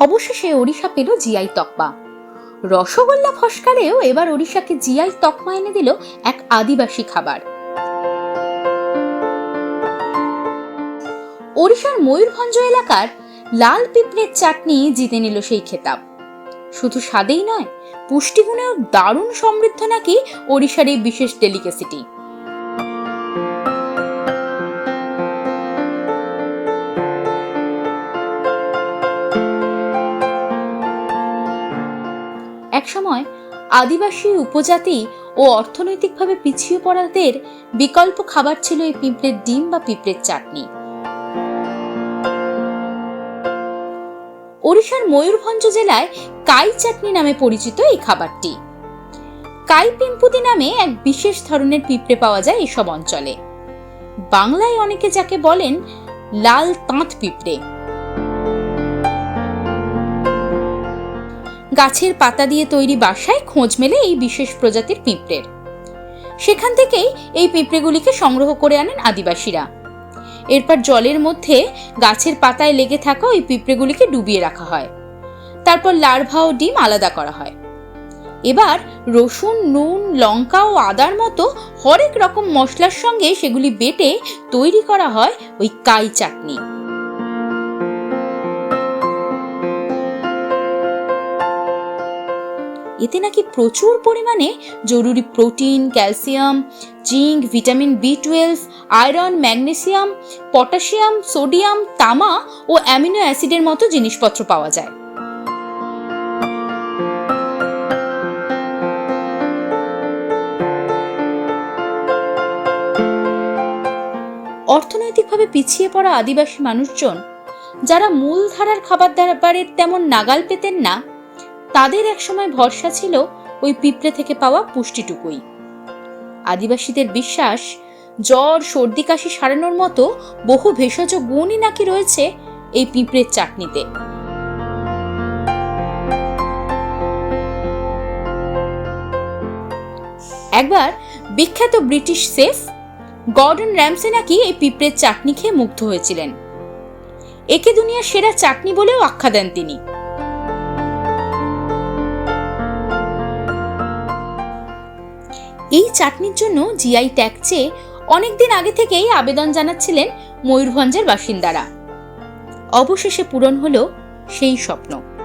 অবশেষে ওড়িশা পেল জিআই তকমা। রসগোল্লা ফসকারেও এবার ওড়িশাকে জিআই তকমা এনে দিল এক আদিবাসী খাবার। ওড়িশার ময়ূরভঞ্জ এলাকার লাল পিঁপড়ের চাটনি জিতে নিল সেই খেতাব। শুধু স্বাদেই নয়, পুষ্টিগুণেও দারুণ সমৃদ্ধ নাকি ওড়িশার এই বিশেষ ডেলিকেসিটি একসময় আদিবাসী উপজাতি ও অর্থনৈতিকভাবে পিছিয়ে পড়াদের বিকল্প খাবার ছিল এই পিঁপড়ের ডিম বা পিঁপড়ের চাটনি। ওড়িশার ময়ূরভঞ্জ জেলায় কাই চাটনি নামে পরিচিত এই খাবারটি। কাই পিম্পুতি নামে এক বিশেষ ধরনের পিঁপড়ে পাওয়া যায় এসব অঞ্চলে। বাংলায় অনেকে যাকে বলেন লাল তাঁত পিঁপড়ে। গাছের পাতা দিয়ে তৈরি বাসায় খোঁজ মেলে এই বিশেষ প্রজাতির পিঁপড়ের সেখান থেকেই এই পিঁপড়েগুলিকে সংগ্রহ করে আনেন আদিবাসীরা। এরপর জলের মধ্যে গাছের পাতায় লেগে থাকা ওই পিঁপড়েগুলিকে ডুবিয়ে রাখা হয়। তারপর লার্ভা ও ডিম আলাদা করা হয়। এবার রসুন, নুন, লঙ্কা ও আদার মতো হরেক রকম মশলার সঙ্গে সেগুলি বেটে তৈরি করা হয় ওই কাই চাটনি। এতে নাকি প্রচুর পরিমাণে জরুরি protein, calcium, zinc, vitamin B twelve, iron, magnesium, potassium, sodium, তামা ও অ্যামিনো অ্যাসিডের মতো জিনিসপত্র পাওয়া যায়। অর্থনৈতিকভাবে পিছিয়ে পড়া আদিবাসী মানুষজন, যারা মূলধারার খাবার দাবারের তেমন নাগাল পেতেন না তাদের একসময় ভরসা ছিল ওই পিঁপড়ে থেকে পাওয়া পুষ্টিটুকুই। আদিবাসীদের বিশ্বাস, জ্বর, সর্দি, কাশি সারানোর মতো বহু ভেষজ গুণই নাকি রয়েছে এই পিঁপড়ের চাটনিতে। একবার বিখ্যাত ব্রিটিশ সেফ গর্ডন র্যামসে নাকি এই পিঁপড়ের চাটনি খেয়ে মুগ্ধ হয়েছিলেন। একে দুনিয়ার সেরা চাটনি বলেও আখ্যা দেন তিনি। এই চাটনির জন্য জিআই ট্যাগ চেয়ে অনেকদিন আগে থেকেই আবেদন জানাচ্ছিলেন ময়ূরভঞ্জের বাসিন্দারা। অবশেষে পূরণ হলো সেই স্বপ্ন।